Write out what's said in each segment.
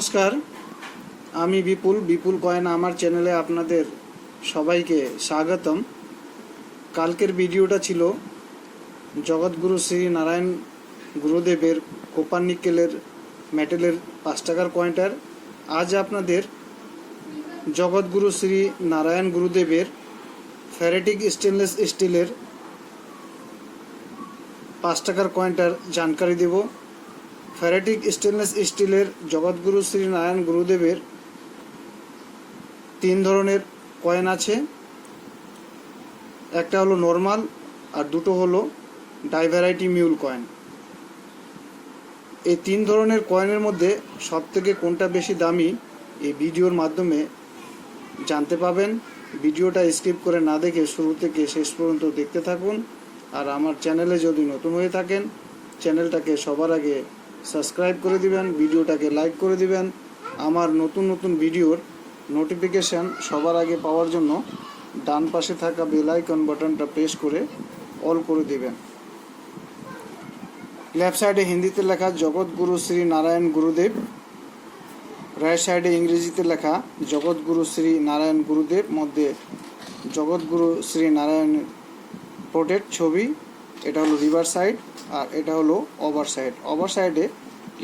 নমস্কার। আমি বিপুল বিপুল কয়েন আমার চ্যানেলে আপনাদের সবাইকে স্বাগতম। কালকের ভিডিওটা ছিল জগৎগুরু শ্রী নারায়ণ গুরুদেবের কোপার নিকেলের মেটেলের পাঁচ টাকার কয়েনটার। আজ আপনাদের জগৎগুরু শ্রী নারায়ণ গুরুদেবের ফ্যারেটিক স্টেনলেস স্টিলের পাঁচ টাকার কয়েনটার জানকারি দেব। ফ্যারেটিক স্টেনলেস স্টিলের জগৎগুরু শ্রী নারায়ণ গুরুদেবের তিন ধরনের কয়েন আছে। একটা হলো নর্মাল আর দুটো হলো ডাইভ্যারাইটি মিউল কয়েন এই তিন ধরনের কয়েনের মধ্যে সবথেকে কোনটা বেশি দামি এই ভিডিওর মাধ্যমে জানতে পাবেন। ভিডিওটা স্কিপ করে না দেখে শুরু থেকে শেষ পর্যন্ত দেখতে থাকুন। আর আমার চ্যানেলে যদি নতুন হয়ে থাকেন, চ্যানেলটাকে সবার আগে সাবস্ক্রাইব করে দিবেন, ভিডিওটাকে লাইক করে দিবেন। আমার নতুন নতুন ভিডিওর নোটিফিকেশান সবার আগে পাওয়ার জন্য ডান পাশে থাকা বেল আইকন বাটনটা প্রেস করে অল করে দিবেন। লেফট সাইডে হিন্দিতে লেখা জগৎগুরু শ্রী নারায়ণ গুরুদেব রাইট সাইডে ইংরেজিতে লেখা জগৎগুরু শ্রী নারায়ণ গুরুদেব, মধ্যে জগৎগুরু শ্রী নারায়ণ পোর্ট্রেট ছবি এটা হলো রিভার সাইড আর এটা হলো ওভার সাইড ওভার সাইডে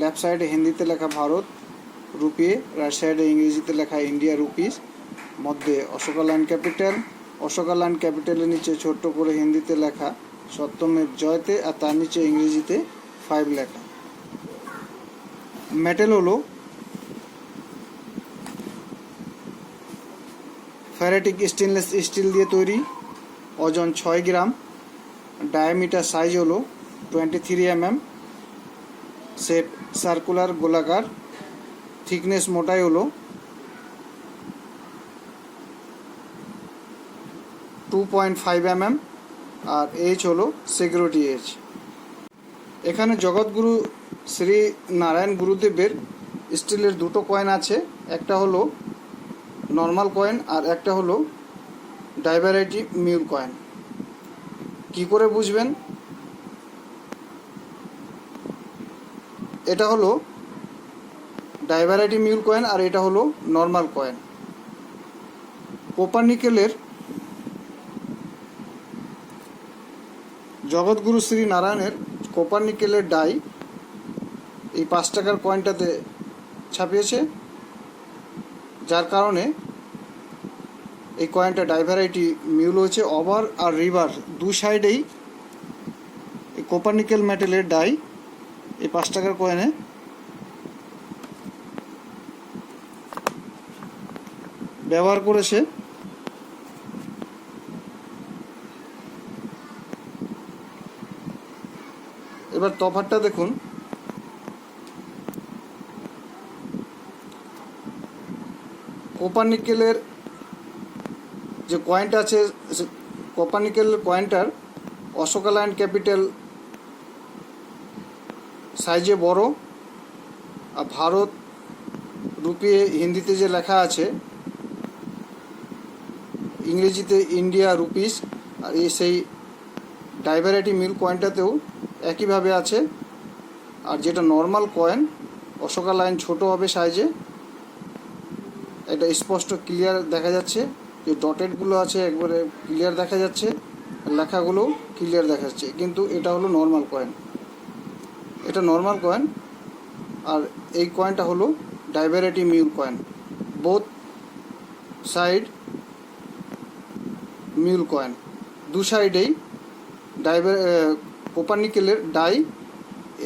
লেফট সাইডে হিন্দিতে লেখা ভারত রুপিয়ে রাইট সাইডে ইংরেজিতে লেখা ইন্ডিয়া রুপিস মধ্যে Ashoka lion capital Ashoka lion ক্যাপিটালের নিচে ছোট্ট করে হিন্দিতে লেখা সত্যমেব জয়তে আর তার নিচে ইংরেজিতে ফাইভ লেখা। মেটেল হলো ফ্যারেটিক স্টেনলেস স্টিল দিয়ে তৈরি, ওজন ছয় গ্রাম। ডায়ামিটার সাইজ হলো twenty three M M shape circular গোলাকার থিকনেস মোটাই হলো two point five M M আর এইচ হলো সিকিউরিটি এইচ এখানে জগৎগুরু শ্রী নারায়ণ গুরুদেবের স্টিলের দুটো কয়েন আছে, একটা হলো নর্মাল কয়েন আর একটা হলো ডাইভারাইটি মিউল কয়েন কি করে বুঝবেন? এটা হলো ডাইভারাইটি মিউল কয়েন আর এটা হলো নর্মাল কয়েন কোপার নিকেলের জগৎগুরু শ্রী নারায়ণের কোপার নিকেলের ডাই এই পাঁচ টাকার কয়েনটাতে ছাপিয়েছে, যার কারণে এই কয়েনটা ডাইভারাইটি মিউল হয়েছে ওভার আর রিভার দু সাইডেই এই কোপারনিকেল মেটেলের ডাই, এই পাঁচ টাকার কয়েনে। ব্যবহার করেছে। এবার তফাতটা দেখুন। কোপারনিকেলের যে কয়েনটা আছে কোপারনিকেল কয়েনটার অশোকা লাইন ক্যাপিটাল সাইজে বড়, আর ভারত রুপিয়ে হিন্দিতে যে লেখা আছে, ইংরেজিতে ইন্ডিয়া রুপিস আর এই সেই ডাইভারাইটি মিল কয়েনটাতেও একইভাবে আছে, আর যেটা নর্মাল কয়েন অশোকা লাইন ছোট হবে সাইজে এটা স্পষ্ট ক্লিয়ার দেখা যাচ্ছে। যে ডটেডগুলো আছে একবারে ক্লিয়ার দেখা যাচ্ছে লেখাগুলো ক্লিয়ার দেখা যাচ্ছে। কিন্তু এটা হলো নর্মাল কয়েন এটা নর্মাল কয়েন আর এই কয়েনটা হলো die variety mule coin both side mule coin দু সাইডেই ডাইভার কোপারনিকেলের ডাই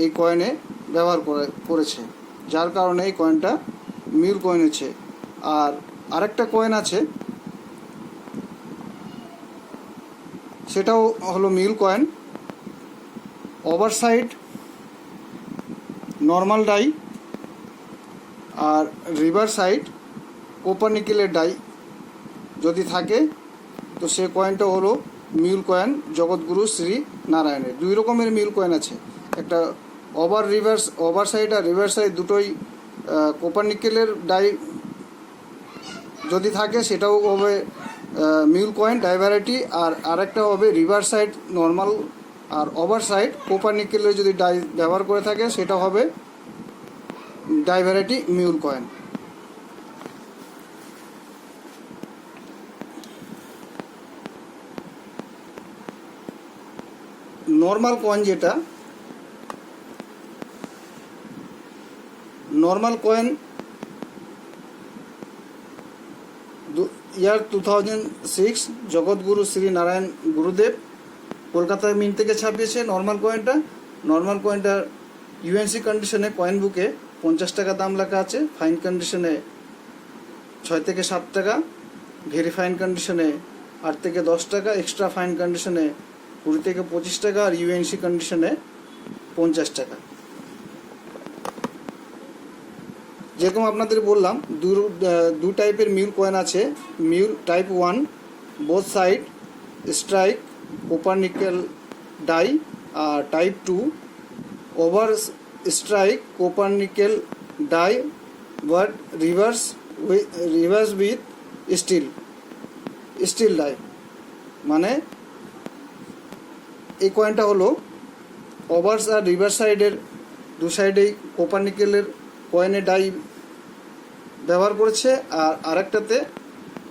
এই কয়েনে ব্যবহার করে, করেছে। যার কারণে এই কয়েনটা মিউল কয়েন হচ্ছে আর আরেকটা কয়েন আছে সেটাও হলো mule coin. Over side normal die, আর রিভার সাইড কোপার নিকেলের ডাই যদি থাকে, তো সে কয়েনটা হলো মিউল কয়েন, জগৎগুরু শ্রী নারায়ণের। দুই রকমের মিউল কয়েন আছে। একটা ওভার রিভার্স ওভার সাইড আর রিভার সাইড দুটোই কোপার নিকেলের ডাই যদি থাকে, সেটাও হবে মিউল কয়েন ডাইভারাইটি আর আরেকটা হবে রিভার সাইড, নর্মাল আর ওভার সাইড। কোপার নিকেলের যদি ডাই ব্যবহার করে থাকে, সেটা হবে die variety mule coin. Normal coin যেটা, normal coin year two thousand six Jagadguru Shri Narayana Gurudev কলকাতার মিন্ট থেকে ছাপিয়েছে নর্মাল কয়েনটা নর্মাল কয়েনটার ইউএনসি কন্ডিশনে কয়েন বুকে পঞ্চাশ টাকা দাম লেখা আছে। ফাইন কন্ডিশনে ছয় থেকে সাত টাকা। ভেরি ফাইন কন্ডিশনে আট থেকে দশ টাকা। এক্সট্রা ফাইন কন্ডিশনে কুড়ি থেকে পঁচিশ টাকা। আর ইউএনসি কন্ডিশনে পঞ্চাশ টাকা। যেরকম আপনাদের বললাম, দু দু টাইপের মিউল কয়েন আছে। Mule type one both side strike copper nickel die R type two over strike copper nickel die but reverse reverse with steel steel die মানে এই কয়েনটা হলো ওভার্স আর রিভার্স সাইডের দু সাইডেই কোপার নিকেলের কয়েনে ডাই ব্যবহার করেছে, আর আরেকটাতে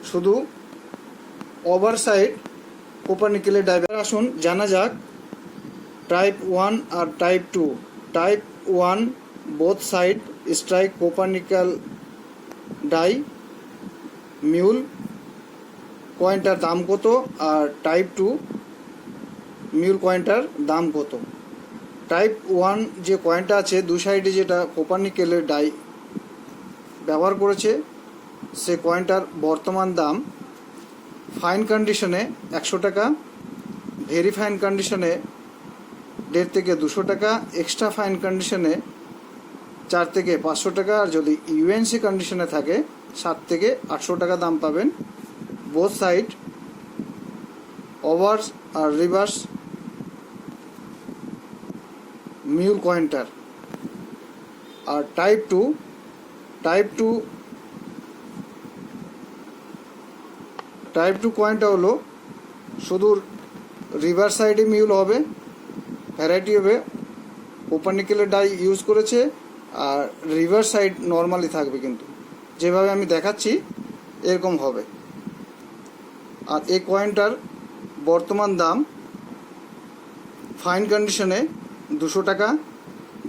শুধু ওভার সাইড কোপার নিকেলের ডাই আসুন, জানা যাক টাইপ ওয়ান আর type two type one both side strike copper nickel die mule কয়েনটার দাম কত, আর টাইপ টু মিউল কয়েনটার দাম কত। টাইপ ওয়ান যে কয়েনটা আছে, দু সাইডে যেটা কোপার নিকেলের ডাই ব্যবহার করেছে, সে কয়েনটার বর্তমান দাম ফাইন কন্ডিশনে একশো টাকা, ভেরি ফাইন কন্ডিশনে দেড় থেকে দুশো টাকা, এক্সট্রা ফাইন কন্ডিশনে চার থেকে পাঁচশো টাকা, আর যদি ইউএনসি কন্ডিশনে থাকে, সাত থেকে আটশো টাকা দাম পাবেন। বোথ সাইড ওভার্স আর রিভার্স মিউল কয়েনটার। আর type two type two type two কয়েনটা হলো শুধু রিভার সাইডে মিউল হবে ভ্যারাইটি হবে ওপেন নিকেলের ডাই ইউজ করেছে আর রিভার সাইড নর্মালি থাকবে কিন্তু। যেভাবে আমি দেখাচ্ছি, এরকম হবে। আর এই কয়েনটার বর্তমান দাম ফাইন কন্ডিশনে দুশো টাকা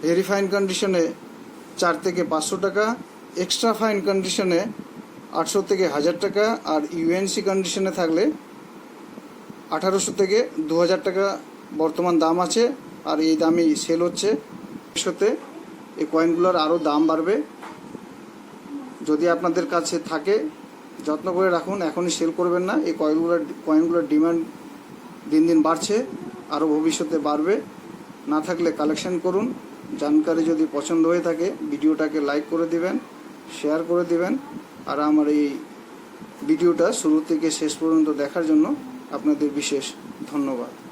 ভেরি ফাইন কন্ডিশনে চার থেকে পাঁচশো টাকা এক্সট্রা ফাইন কন্ডিশনে আটশো থেকে হাজার টাকা আর ইউএনসি কন্ডিশনে থাকলে আঠারোশো থেকে দু হাজার টাকা বর্তমান দাম আছে আর এই দামেই সেল হচ্ছে। ভবিষ্যতে এই কয়েনগুলোর আরও দাম বাড়বে। যদি আপনাদের কাছে থাকে, যত্ন করে রাখুন, এখনই সেল করবেন না। এই কয়েনগুলোর কয়েনগুলোর ডিমান্ড দিন দিন বাড়ছে, আরও ভবিষ্যতে বাড়বে। না থাকলে কালেকশন করুন। জানকারি যদি পছন্দ হয়ে থাকে, ভিডিওটাকে লাইক করে দিবেন। শেয়ার করে দেবেন। আর আমার এই ভিডিওটা শুরু থেকে শেষ পর্যন্ত দেখার জন্য আপনাদের বিশেষ ধন্যবাদ।